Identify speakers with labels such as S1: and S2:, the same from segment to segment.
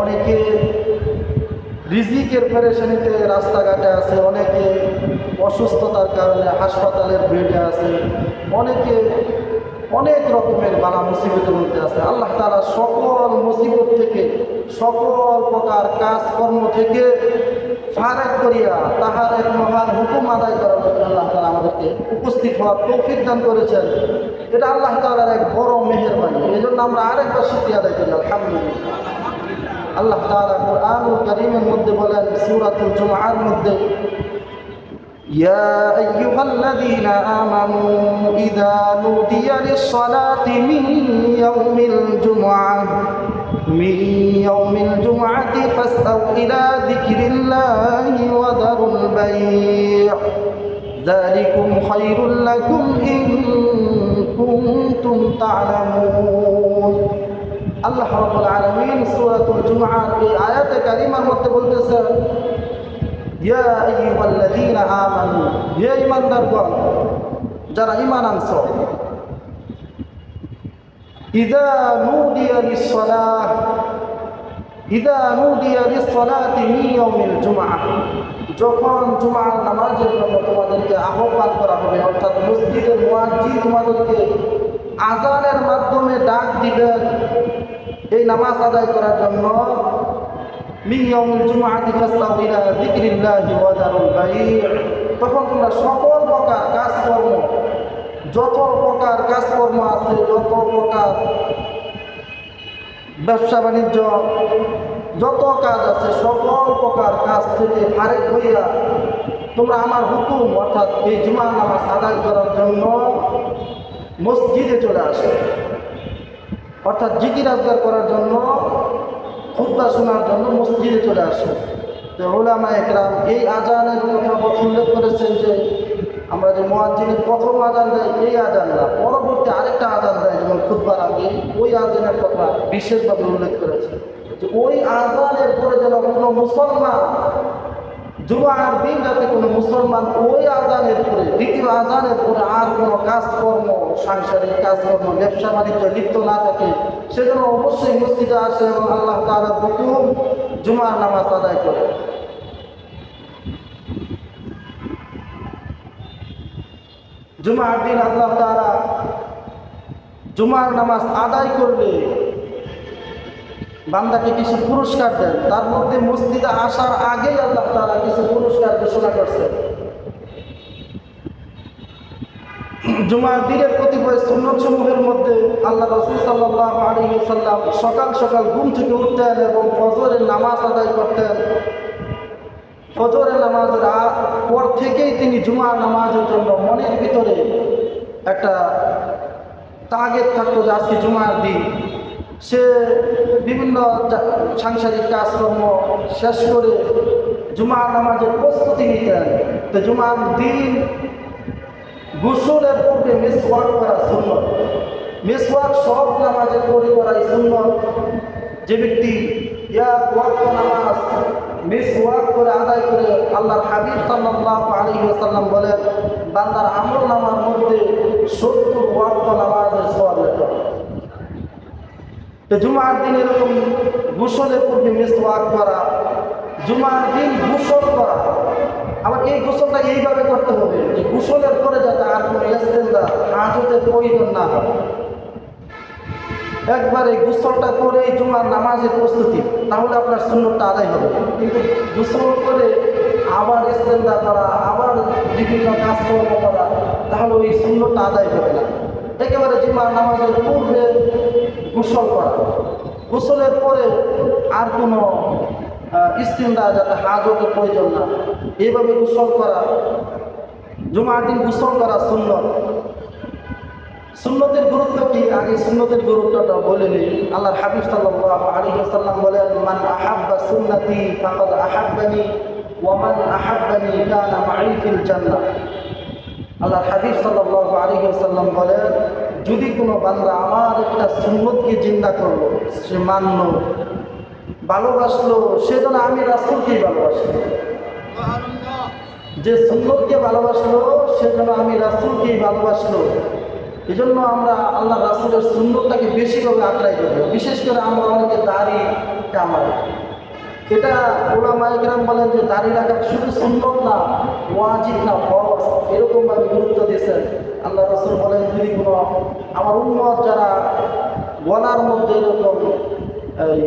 S1: অনেকে রিজিকের পেরেশানিতে রাস্তাঘাটে আছে, অনেকে অসুস্থতার কারণে হাসপাতালের বেডে আছে, অনেকে অনেক রকমের বালা মুসিবতের মধ্যে আছে। আল্লাহ তালা সকল মুসিবত থেকে, সকল প্রকার কাজকর্ম থেকে ফারাক করিয়া তাহার এক মহান হুকুম আদায় করার জন্য আল্লাহ তালা আমাদেরকে উপস্থিত হওয়ার তৌফিক দান করেছেন। এটা আল্লাহ তালার এক বড় মেহেরবানি। এই জন্য আমরা আরেকবার শুক্রিয়া আদায় করি। আলহামদুলিল্লাহ। আল্লাহ তাআলা কোরআনুল কারীমের মধ্যে বলেন সূরাতুল জুমআর মধ্যে يا أيها الذين آمنوا إذا نودي للصلاة من يوم الجمعة من يوم الجمعة فاسأوا إلى ذكر الله وذروا البيع ذلكم خير لكم إن كنتم تعلمون আল্লাহ রাব্বুল আলামিন সূরাতুল জুমআর এই আয়াতে কারিমার মধ্যে বলতেছেন ইয়া আইয়ুহাল্লাযীনা আমানু হে ঈমানদারগণ যারা ঈমান আনছো ইযা নুদিয়া লিস-সালাহ ইযা নুদিয়া লিস-সালাতি মিন ইয়াউমিল জুমআহ যখন জুমার নামাজের জন্য তোমাদেরকে আহ্বান করা হবে, অর্থাৎ মসজিদের মুয়াজ্জিন তোমাদেরকে আজানের মাধ্যমে ডাক দিবেন এই নামাজ আদায় করার জন্য তখন তোমরা সকল প্রকার কাজকর্ম, যত প্রকার কাজকর্ম আছে, যত প্রকার ব্যবসা বাণিজ্য, যত কাজ আছে, সকল প্রকার কাজ থেকে আরেক হইয়া তোমরা আমার হুকুম, অর্থাৎ এই জুমা নামাজ আদায় করার জন্য মসজিদে চলে আসো অর্থাৎ জিকির আজগার করার জন্য, খুদ্া শোনার জন্য মসজিদে চলে আসো। তো ওলামা একরাম এই আজানের কথা উল্লেখ করেছেন যে, আমরা যে মোয়াজ্জিনের প্রথম আজান দেয়, এই আজান না, পরবর্তী আরেকটা আজান দেয় যেমন খুদ্বার আগে, ওই আজানের কথা বিশেষভাবে উল্লেখ করেছে যে ওই আজানের পরে যেন কোনো মুসলমান জুমার দিন যাতে কোনো মুসলমান ওই আজানের পরে দ্বিতীয় আজানের পরে আর কোনো কাজকর্ম, সাংসারিক কাজকর্ম, ব্যবসা বাণিজ্য লিপ্ত না থাকে, সেজন্য অবশ্যই মসজিদে আসে এবং আল্লাহ তাআলার হুকুম জুমার নামাজ আদায় করে। জুমার দিন আল্লাহ তারা জুমার নামাজ আদায় করলে বান্দাকে কিছু পুরস্কার দেন। তার মধ্যে মসজিদে আসার আগেই আল্লাহ তারা কিছু পুরস্কার ঘোষণা করছেন। জুমার দিনের কতিপয় সুন্নত সমূহের মধ্যে আল্লাহ রসুল সাল্লাহ আলী সাল্লাম সকাল সকাল ঘুম থেকে উঠতেন এবং ফজরের নামাজ আদায় করতেন। ফজরের নামাজের পর থেকেই তিনি জুমার নামাজের জন্য মনের ভিতরে একটা তাগেদ থাকতো যে আজকে জুমার দিন। সে বিভিন্ন সাংসারিক কাজকর্ম শেষ করে জুমার নামাজের প্রস্তুতি নিতেন। তো জুমার দিন গোসলের পূর্বে মিসওয়াক করা সুন্নত। মিসওয়াক সব নামাজের পরে করাই সুন্নত। যে ব্যক্তি নামাজ মিসওয়াক করে আদায় করে আল্লাহর হাবিব সাল্লাল্লাহু আলাইহি ওয়াসাল্লাম বলেন, বান্দার আমল নামার মধ্যে সত্তর ওয়াক্ত নামাজের সওয়াব লেখা। তো জুমার দিন এরকম গোসলের পূর্বে মিসওয়াক করা, জুমার দিন গোসল করা। আবার এই গোসলটা এইভাবে করতে হবে যে গোসলের পরে যাতে আর কোনো ইস্তেন্দা হাজতের প্রয়োজন না হয়। একবারে গোসলটা করে জুমার নামাজের প্রস্তুতি, তাহলে আপনার সুন্নতটা আদায় হবে। কিন্তু গোসল করে আবার ইস্তেন্দা করা, আবার বিভিন্ন কাজকর্ম করা, তাহলে ওই সুন্নতটা আদায় হবে না। একেবারে জুমার নামাজের পূর্বে গোসল করা। গোসলের পরে আর কোনো ইস্তিন্দা যাতে হাজতের প্রয়োজন না। এইভাবে গোসল করা। জুমার দিন গোসল করা সুন্নত। সুন্নতের গুরুত্ব কি? আগে সুন্নতের গুরুত্বটা বলে নিই। আল্লাহর হাবিব সাল্লাল্লাহু আলাইহি ওয়াসাল্লাম বলেন, মান আহাব্বা সুন্নতি ফাকাদ আহাব্বানি ওয়া মান আহাব্বানি কানা মাই ফিল জান্নাহ। আল্লাহর হাবিব সাল্লাল্লাহু আলাইহি ওয়াসাল্লাম বলেন, যদি কোনো বান্দা আমার একটা সুন্নতকে জিন্দা করল, সে মানল, ভালোবাসলো সেজন্য আমি রাসূলকেই ভালোবাসি। যে সুন্নতকে ভালোবাসলো সেজন্য আমি রাসূলকেই ভালোবাসলো। এই জন্য আমরা আল্লাহ রাসুলের সুন্দরটাকে বেশিভাবে আঁকড়াই করব বিশেষ করে আমরা অনেকে দাড়ি কামাই। এটা ওলামা একরাম বলেন যে দাড়ি রাখা শুধু সুন্দর না ওয়াজিব না ফরজ এরকমভাবে গুরুত্ব দিয়েছেন আল্লাহ রসুল বলেন যদি কোনো আমার উন্মত যারা গলার মধ্যে এরকম এই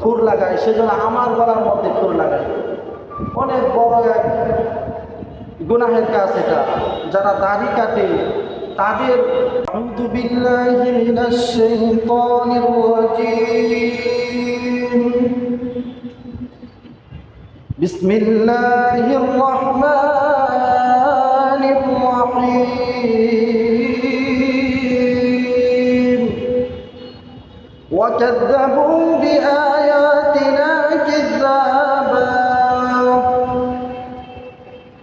S1: খুর লাগায় সেজন্য আমার গলার মধ্যে খুর লাগায় অনেক বড় এক গুনাহের কাজ এটা যারা দাড়ি কাটে তাদের أعوذ بالله من الشيطان الرجيم بسم الله الرحمن الرحيم. وكذبوا بآياتنا كذابا.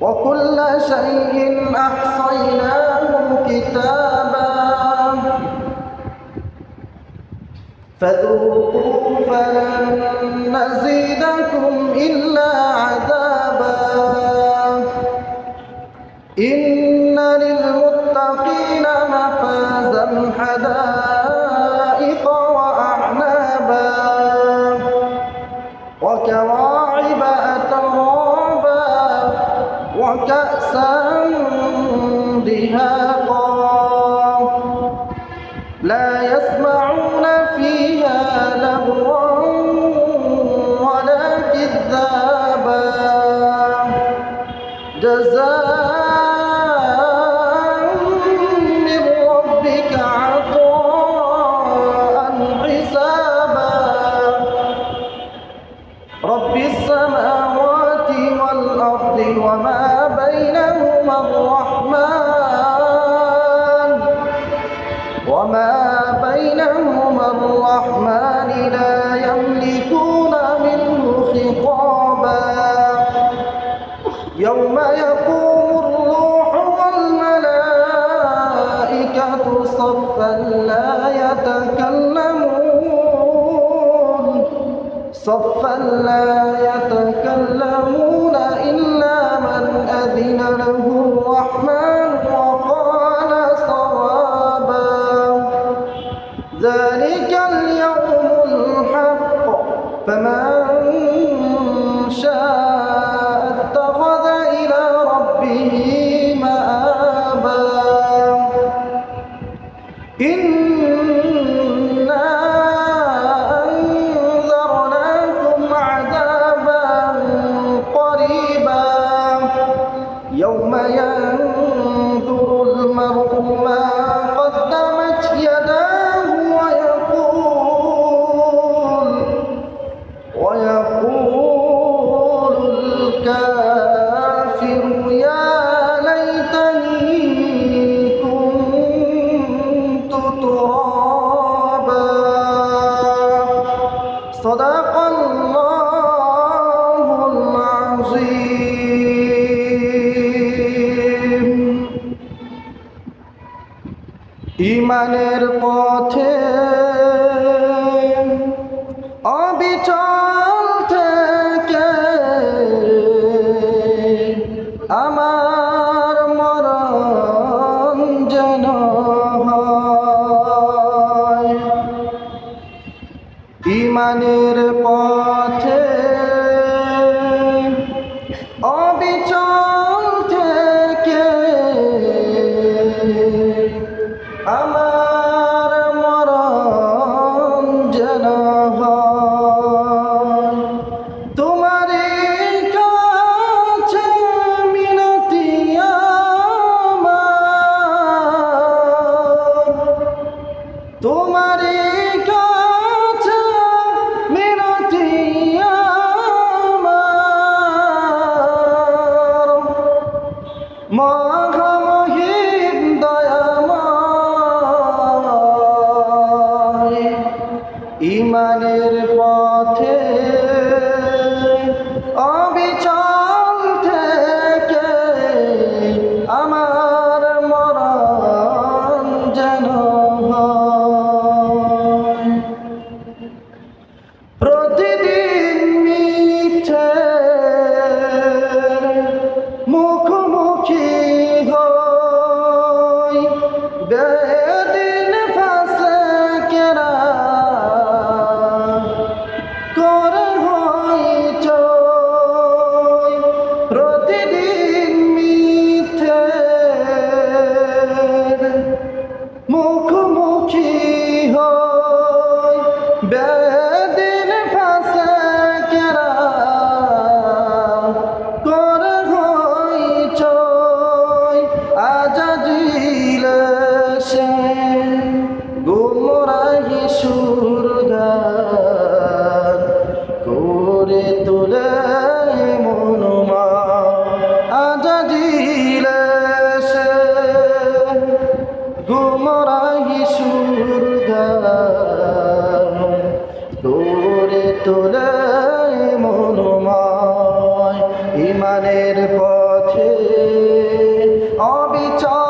S1: وكل شيء أحصيناه كتابا. فذوقوا فلن نزيدكم إلا عذابا. إن للمتقين مفازا حدائق صفا لا يتكلمون إلا من أذن له অবিচল থেকে জ্ঞানের পথে অবিচল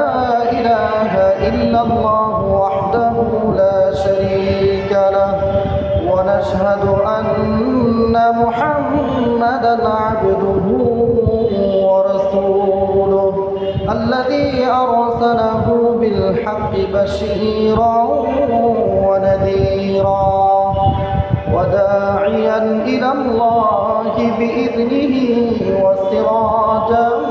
S1: إلا الله وحده لا شريك له ونشهد أن محمدا عبده ورسوله الذي أرسله بالحق بشيرا ونذيرا وداعيا إلى الله بإذنه وسراجا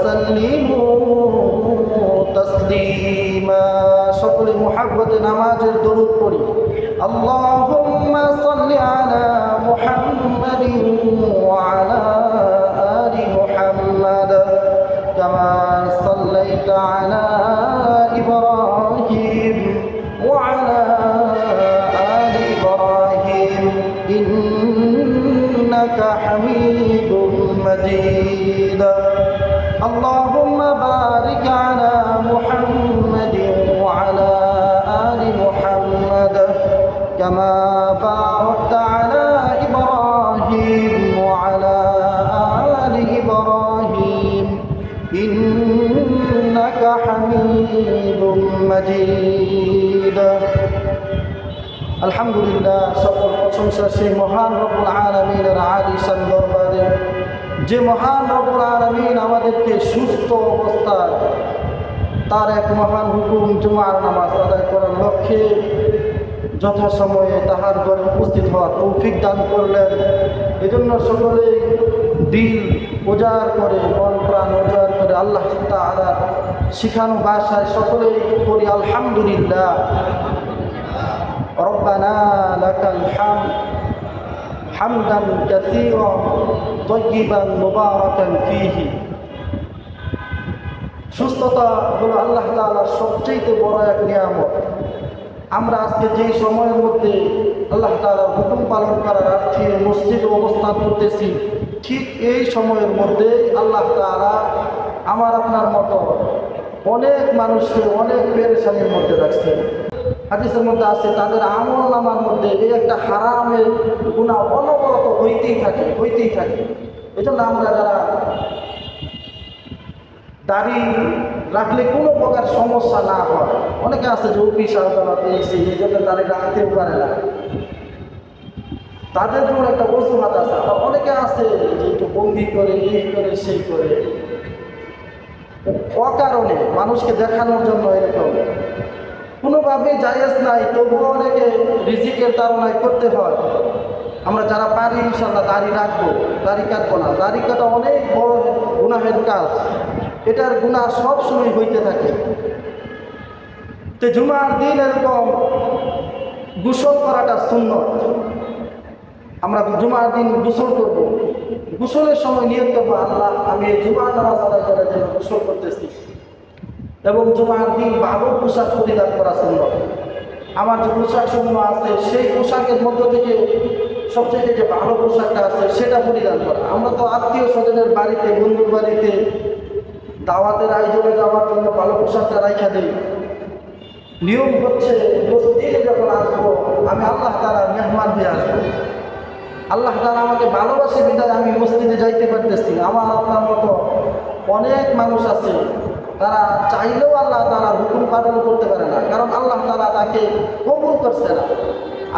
S1: وسلموا تسليما সকল محبة نماز الدروب পড়ি اللهم صل على محمد وعلى آل محمد كما صليت على إبراهيم وعلى آل إبراهيم إنك حميد مجيد اللهم بارك على محمد وعلى آل محمد كما باركت على إبراهيم وعلى آل إبراهيم إنك حميد مجيد আলহামদুলিল্লাহ সকল প্রশংসা সেই মহান রব্বুল আলমিনের আলিশান দরবারে যে মহান রবুল আলমিন আমাদেরকে সুস্থ অবস্থায় তার এক মহান হুকুম জুমার নামাজ আদায় করার লক্ষ্যে যথাসময়ে তাহার ঘরে উপস্থিত হওয়ার তৌফিক দান করলেন। এজন্য সকলে দিল উজাড় করে, মন প্রাণ ওজার করে আল্লাহ তাহার শিখানো বাসায় সকলে করি আলহামদুলিল্লাহ। রব্বানা লাকাল হাম حمدا كثيرا طيبا مباركا فيه সুস্থতা হলো আল্লাহ তাআলার সবচেয়ে বড় এক নিয়ামত আমরা আজকে যেই সময়ের মধ্যে আল্লাহ তাআলার হুকুম পালন করার অর্থে মসজিদে অবস্থান করতেছি ঠিক এই সময়ের মধ্যে আল্লাহ তাআলা আমার আপনার মতো অনেক মানুষকে অনেক পেরেশানির মধ্যে রাখছেন হাদিসের মধ্যে আছে, তাদের আমল নামার মধ্যে এই একটা হারামের গুণা অনবরত হইতেই থাকে হইতেই থাকে। এই জন্য আমরা যারা দাড়ি রাখলে কোনো প্রকার সমস্যা না হয়। অনেকে আছে যে অফিস আদালত এসে এই জন্য দাড়ি রাখতেও পারে না। তাদের জন্য একটা অজুহাত আছে। আবার অনেকে আছে যে একটু বন্দি করে এই করে, সেই করে। অকারণে মানুষকে দেখানোর জন্য এরকম। কোনোভাবেই জায়েজ নাই, তবুও অনেকে রিজিকের তাড়নায় করতে হয়। আমরা যারা পারি ইনশাল্লাহ দাড়ি রাখব, দাড়ি কাটবো না। দাড়ি কাটা অনেক বড় গুনাহের কাজ। এটার গুণা সব সময় হইতে থাকে। তো জুমার দিন এরকম গোসল করাটা সুন্নত। আমরা জুমার দিন গোসল করব। গোসলের সময় নিয়ত করব, আল্লাহ, আমি জুমার নামাজ আদায় করার জন্য গোসল করতেছি। এবং জুমার দিন ভালো পোশাক পরিধান করা সুন্দর আমার যে পোশাক সমূহ আছে, সেই পোশাকের মধ্য থেকে সবচেয়ে যে ভালো পোশাকটা আছে, সেটা পরিধান করা। আমরা তো আত্মীয় স্বজনের বাড়িতে, বন্ধুর বাড়িতে দাওয়াতের আয়োজনে যাওয়ার জন্য ভালো পোশাকটা রাখা দিই। নিয়ম হচ্ছে মসজিদে যখন আসব, আমি আল্লাহ তালার মেহমান হয়ে আসব। আল্লাহ তালা আমাকে ভালোবাসে বিদায় আমি মসজিদে যাইতে পারতেছি আমার আপনার মতো অনেক মানুষ আছে তারা চাইলেও আল্লাহ তালা হুকুম পালন করতে পারে না, কারণ আল্লাহ তালা তাকে কবুল করছে না।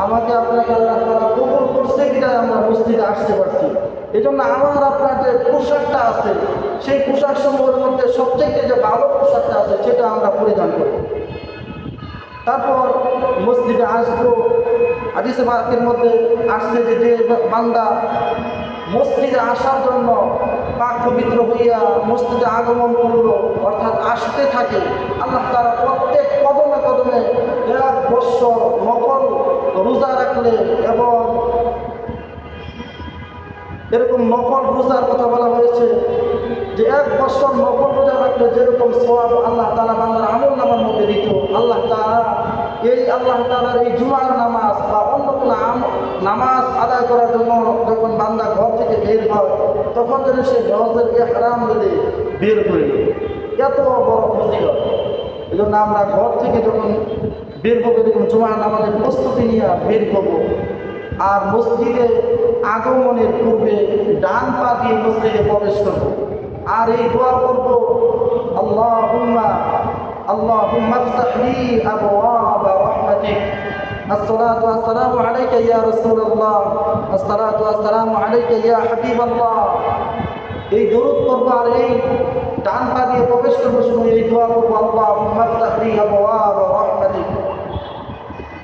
S1: আমাকে আপনাকে আল্লাহ তালা কবুল করছে বিদায় আমরা মসজিদে আসতে পারছি এই জন্য আমার আপনার যে পোশাকটা আছে, সেই পোশাক সমূহের মধ্যে সবচেয়ে যে ভালো পোশাকটা আছে, সেটা আমরা পরিধান করি। তারপর মসজিদে আসব, হাদিসে বাকের মধ্যে আসছে যে বান্দা মসজিদে আসার জন্য পাক পবিত্র হইয়া মসজিদে আগমন করল, অর্থাৎ আসতে থাকে। আল্লাহ তারা প্রত্যেক কদমে কদমে এক বৎসর নকল রোজা রাখলে এবং এরকম নকল রোজার কথা বলা হয়েছে যে এক বছর নফল রোজা রাখলে যেরকম সব আল্লাহ তালা বাংলার আমল নামার মধ্যে দিত, আল্লাহ তালা এই আল্লাহ তালার এই জুমার নামাজ বা অন্য কোনো নামাজ আদায় করার জন্য যখন বান্দা ঘর থেকে বের হয়, তখন যেন সে হজেরকে হারাম দিলে বের হইল এত বড় ফজিলত। এই জন্য আমরা ঘর থেকে যখন বের হব, এরকম জুমার নামাজের প্রস্তুতি নিয়ে বের হব। আর মসজিদে আগমনের পূর্বে ডান পা দিয়ে মসজিদে প্রবেশ করব। আর এই দোয়া করব আল্লাহ হুম্মা আল্লাহ হুম্মা লি আবওয়াব রাহমাতিক الصلاة والسلام عليك يا رسول الله الصلاة والسلام عليك يا حبيب الله এই দরুদ করবো আর এই ডান পা দিয়ে প্রবেশ করবো সময় এই দোয়া করবো আল্লাহ হুম্মা লি আবওয়াব রাহমাতিক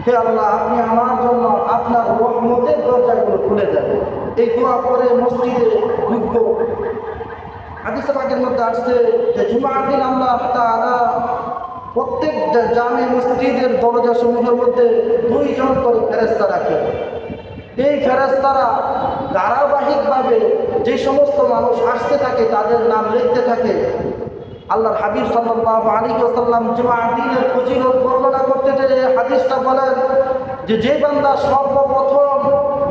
S1: হে আল্লাহ আপনি আমার জন্য আপনার রহমতের দরজাগুলো খুলে দেন এই দোয়া করে মসজিদে ঢুকবো হাদিসে পাকের মধ্যে আসছে যে জুমার দিন আল্লাহ তাআলা প্রত্যেক জামে মসজিদের দরজা সমূহের মধ্যে দুইজন করে ফেরেস্তা রাখে। এই ফেরেস্তারা ধারাবাহিকভাবে যে সমস্ত মানুষ আসতে থাকে, তাদের নাম লিখতে থাকে। আল্লাহর হাবিব সাল্লাল্লাহু আলাইহি ওয়াসাল্লাম জুমা দিনের ফজিলত বর্ণনা করতে যে হাদিসটা বলেন যে যে বান্দা সর্বপ্রথম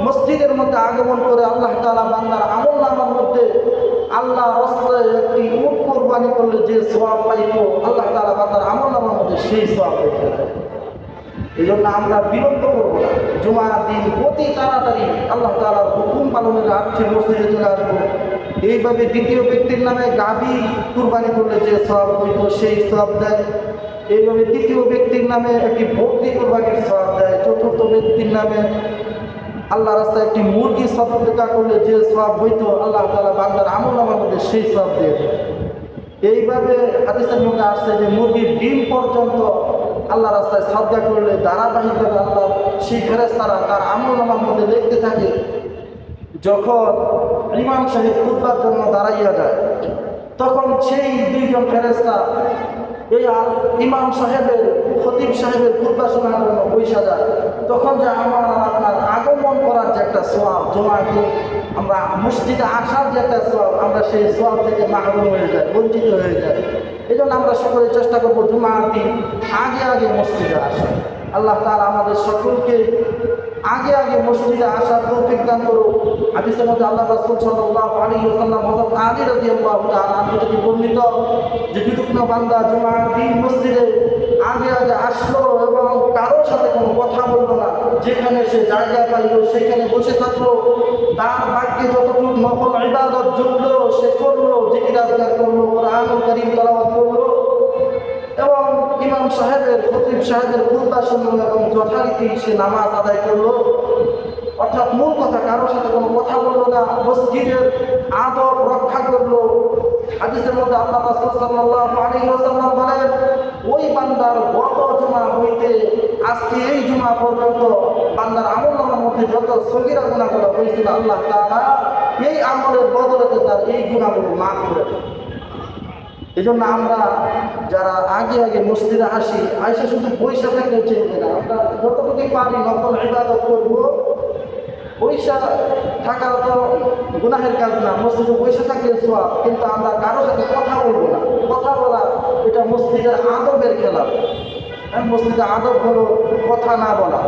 S1: মসজিদের মধ্যে আগমন করে আল্লাহ তাআলা বান্দার আমল নামার মধ্যে আল্লাহ একটি উট কোরবানি করলে যে সোয়াব পাইত আল্লাহ তাআলা বান্দার আমল নামার মধ্যে সেই সোয়াব পেতে এই জন্য আমরা বিলম্ব করব না। জুমার দিন অতি তাড়াতাড়ি আল্লাহ তালার হুকুম পালনের আর্থে মসজিদে চলে আসব। এইভাবে দ্বিতীয় ব্যক্তির নামে গাবি কুরবানি করলে যে সব হইতো, সেই সব দেয়। এইভাবে তৃতীয় ব্যক্তির নামে একটি বকরি কোরবানির সব দেয়। চতুর্থ ব্যক্তির নামে আল্লাহ রাস্তায় একটি মুরগি সদকা করলে যে সব হইতো, আল্লাহ তালা বাংলার আমল আমার মধ্যে সেই সব দিয়ে। এইভাবে হাদিসের মধ্যে আসছে যে মুরগির ডিম পর্যন্ত আল্লাহ রাস্তায় শ্রদ্ধা করলে ধারাবাহিকভাবে আল্লাহ সেই ফেরেস্তারা তার আমল আমার মধ্যে দেখতে থাকে যখন ইমাম সাহেব খুদবার জন্য দাঁড়াইয়া যায়, তখন সেই দুইজন ফেরেস্তা এই আল ইমাম সাহেবের, খতিব সাহেবের খুদবা শোনার জন্য পয়সা যায়। তখন যে আমার আপনার আগমন করার যে একটা সোয়াব জমাকে আমরা মসজিদে আসার যে একটা সোয়াব আমরা সেই সোয়াব থেকে মাহরুম হয়ে যায় বঞ্চিত হয়ে যায় এই জন্য আমরা সকলে চেষ্টা করব জুমার দিন আগে আগে মসজিদে আসা। আল্লাহ তাআলা আমাদের সকলকে আগে আগে মসজিদে আসার তৌফিক দান করো হাদিসের মধ্যে আল্লাহ রাসূল সাল্লাল্লাহু আলাইহি ওয়াসাল্লাম হযরত আলী রাদিয়াল্লাহু তাআলা আনহু থেকে বর্ণিত যে যুদুকনা বান্দা জুমার দিন মসজিদে আগে আগে আসলো এবং কারোর সাথে কোনো কথা বলল না। যেখানে সে জায়গা পাইলো, সেখানে বসে থাকল। তার বাক্যে যতটুকু নকল ইবাদত জুটলো সে করল, জিকির আজগার করল, কোরআনুল কারীম তেলাওয়াত করল। এবং ইমাম সাহেবের, খতিব সাহেবের খুলতা শুনল এবং যথারীতি সে নামাজ আদায় করল। অর্থাৎ মূল কথা, কারোর সাথে কোনো কথা বলল না, মসজিদের আদব রক্ষা করল। হাদিসের মধ্যে আল্লাহ সাল্লাল্লাহু আলাইহি ওয়াসাল্লাম বলেন, ওই বান্দার গত জুমা হইতে আজকে এই জুমা পর্যন্ত বান্দার আমল নামার মধ্যে যত সগীরা গুনাহগুলো হয়েছিল, আল্লাহ তাআলা এই আমলের বদলতে তার এই গুনাহগুলো মাফ করে এই জন্য আমরা যারা আগে আগে মসজিদে আসি, আইসে শুধু পয়সা থাকলে চলবে না। আমরা যতটুকুই পারি নকল ইবাদত করব। পয়সা থাকা তো গুনাহের কাজ না, মসজিদে পয়সা থাকলে সোয়াব কিন্তু আমরা কারোর সাথে কথা বলব না। কথা বলা এটা মসজিদের আদবের খেলা। হ্যাঁ মসজিদে আদব হলো কথা না বলা।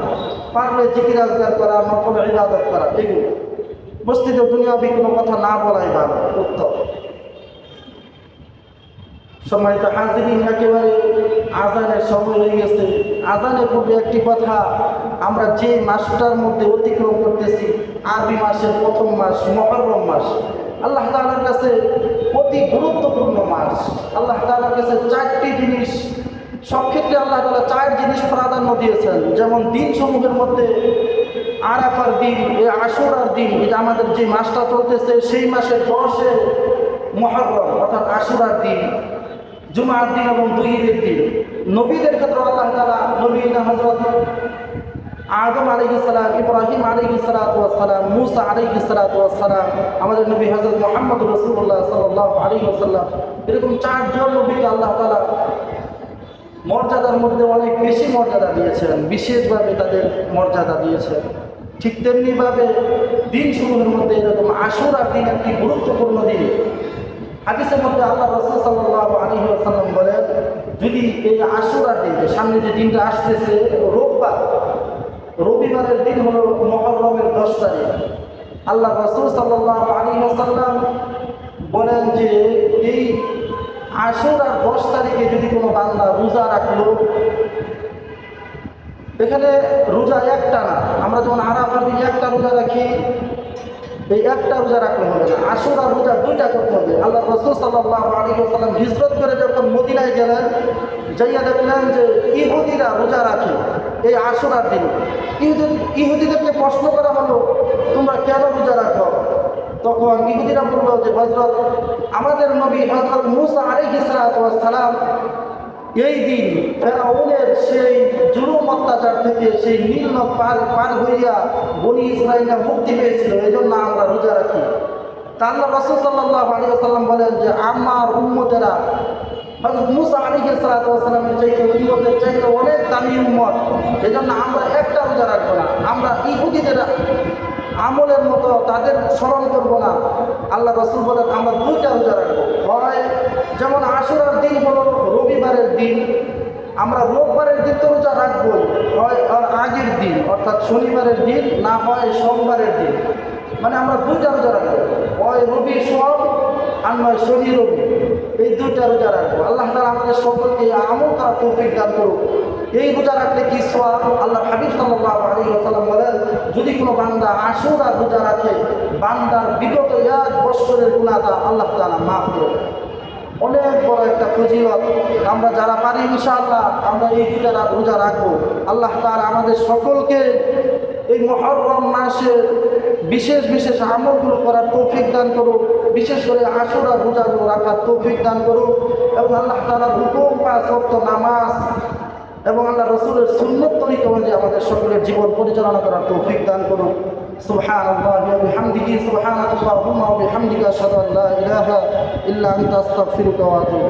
S1: পারলে জিকির আজগার করা নকল ইবাদত করা, এগুলো। মসজিদে দুনিয়াবি কোনো কথা না বলাই ভালো উত্তম। সম্মানিত হাজিরিন, একেবারে আজানের সময় হয়ে গেছে। আজানের পূর্বে একটি কথা, আমরা যে মাসটার মধ্যে অতিক্রম করতেছি, আরবি মাসের প্রথম মাস, মহরম মাস। আল্লাহ তালার কাছে অতি গুরুত্বপূর্ণ মাস। আল্লাহ তালার কাছে চারটি জিনিস, সব ক্ষেত্রে আল্লাহ তাআলা চার জিনিস প্রাধান্য দিয়েছেন। যেমন দিন সমূহের মধ্যে আরাফার দিন, এ আশুরার দিন, এটা আমাদের যে মাসটা চলতেছে, সেই মাসের দশে মহরম, অর্থাৎ আশুরার দিন। জুমার দিন এবং দুই ঈদের দিন। নবীদের ক্ষেত্রে আল্লাহ তালা নবী হজরত আদম আলী ইসলাম ইব্রাহিম আলী ইসলাতাম মুসা আলী ইসলাতাম আমাদের নবী হজরত মোহাম্মদ রসুল্লাহ সাল্লাহ আলী সাল্লাম এরকম চারজন নবীকে আল্লাহ তালা মর্যাদার মধ্যে অনেক বেশি মর্যাদা দিয়েছেন, বিশেষভাবে তাদের মর্যাদা দিয়েছেন। ঠিক তেমনিভাবে দিন সমূহের মধ্যে এরকম আশুরার দিন একটি গুরুত্বপূর্ণ হাদিসের মধ্যে আল্লাহ রসুল সাল্লাহ আলী সাল্লাম বলেন, যদি এই আশুরার দিন, যে সামনে যে দিনটা আসতেছে, রোববার, রবিবারের দিন হলো মহরমের দশ তারিখ। আল্লাহ রসুল সাল্লাহ আলী সাল্লাম বলেন যে, এই আশুর আর দশ তারিখে যদি কোনো বান্দা রোজা রাখল, এখানে রোজা একটা না, আমরা যখন আরাফার দিন একটা রোজা রাখি এই একটা রোজা রাখলে হবে না। আশুর আর রোজা দুইটা করতে হবে। আল্লাহ রসুল সাল্লাহ আলী সাল্লাম হিজরত করে যখন মদিনায় গেলেন, যাইয়া দেখলেন যে ইহুদিরা রোজা রাখে এই আশুরার দিন। ইহুদি, ইহুদিদেরকে প্রশ্ন করা হলো, তোমরা কেন রোজা রাখো? তখন ইহুদিরা বলল যে হজরত আমাদের নবী হজরত মুসা আলিহ সালাম এই দিন ফেরাউনের সেই জুলুম অত্যাচার থেকে সেই নীল পার পার হইয়া বনি ইসরায়েলরা মুক্তি পেয়েছিল এই জন্য আমরা রোজা রাখি। তা আল্লাহ রসুল সাল্লাহ আলী সাল্লাম বলেন যে, আমার উম্মতেরা মুসা আলী সালাতামের চাইতে উম্মতের চাইতে অনেক দামি উম্মত। এই জন্য আমরা একটা রোজা রাখব না, আমরা ইহুদিদের আমলের মতো তাদের স্মরণ করব না। আল্লাহ রসুল বলেন, আমরা দুইটা রোজা রাখব। হয় যেমন আশুরার দিন হলো রবিবারের দিন, আমরা রোববারের দিন তো রোজা রাখবোই। হয় আর আগের দিন, অর্থাৎ শনিবারের দিন, না হয় সোমবারের দিন। মানে আমরা দুইটা রোজা রাখব। হয় রবি সোম আর নয় শনি রবি। এই দুইটা রোজা রাখব। আল্লাহ তালা আমাদের সকলকে আমল করা তৌফিক দান করুক। এই রোজা রাখলে কি সোয়াব আল্লাহ হাবিব সাল্লাহ আলী সাল্লাম বলেন, যদি কোনো বান্দা আর রোজা রাখে, বান্দার বিগত এক বৎসরের গুণাটা আল্লাহ তালা মাফ করে অনেক বড় একটা ফজিলত। আমরা যারা পারি ইনশাআল্লাহ, আমরা এই দুটা রা- রোজা রাখব। আল্লাহ তাআলা আমাদের সকলকে এই মহরম মাসে বিশেষ বিশেষ আমলগুলো করার তৌফিক দান করুক। বিশেষ করে আশুরা রোজাগুলো রাখার তৌফিক দান করুক। এবং আল্লাহ তাআলার হুকুম পাঁচ নামাজ এবং আল্লাহ রসুলের সুন্নত তরিকা অনুযায়ী আমাদের সকলের জীবন পরিচালনা করার তৌফিক দান করুন سبحان الله وبحمده سبحانك اللهم وبحمدك اشهد ان لا اله الا انت استغفرك واتوب